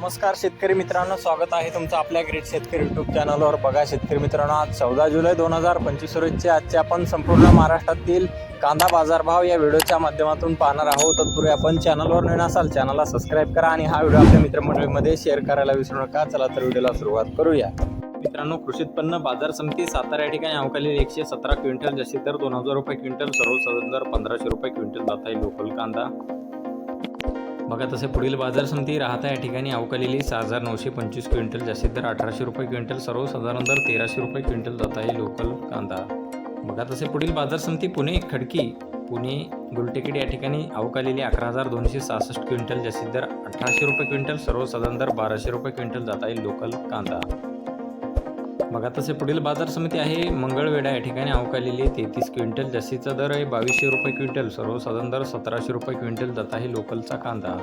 नमस्कार शेतकरी मित्रांनो स्वागत आहे तुमचं आपल्या ग्रेट शेतकरी युट्यूब चॅनलवर बघा शेतकरी मित्रांनो आज चौदा जुलै दोन हजार पंचवीस रोजचे आजचे आपण संपूर्ण महाराष्ट्रातील कांदा बाजारभाव या व्हिडिओच्या माध्यमातून पाहणार आहोत. तत्पूर्वी आपण चॅनलवर नवीन असाल चॅनलला सबस्क्राईब करा आणि हा व्हिडिओ आपल्या मित्रमंडळीमध्ये शेअर करायला विसरू नका. चला तर व्हिडिओला सुरुवात करूया. मित्रांनो कृषी उत्पन्न बाजार समिती सातारा या ठिकाणी अवकालेली एकशे सतरा क्विंटल जशी तर दोन हजार रुपये क्विंटल सर्वसाधारण दर पंधराशे रुपये क्विंटल जात आहे लोकल कांदा. बघा तसे पुढील बाजार समिती राहता या ठिकाणी अवकालेली सहा हजार नऊशे पंचवीस क्विंटल जास्तीत दर अठराशे रुपये क्विंटल सर्वसाधारण दर तेराशे रुपये क्विंटल जात आहे लोकल कांदा. बघा तसे पुढील बाजार समिती पुणे खडकी पुणे गुलटेकड या ठिकाणी अवकालेली अकरा हजार दोनशे सहासष्ट क्विंटल जास्तीत दर अठराशे रुपये क्विंटल सर्वसाधारण दर बाराशे रुपये क्विंटल जात आहे लोकल कांदा. बघा तसे पुढील बाजार समिती आहे. मंगळवेढा या ठिकाणी अवकालेली तेहतीस क्विंटल जास्तीचा दर आहे. बावीसशे रुपये क्विंटल. सर्वसाधारण दर सतराशे रुपये क्विंटल जात आहे. लोकलचा कांदा.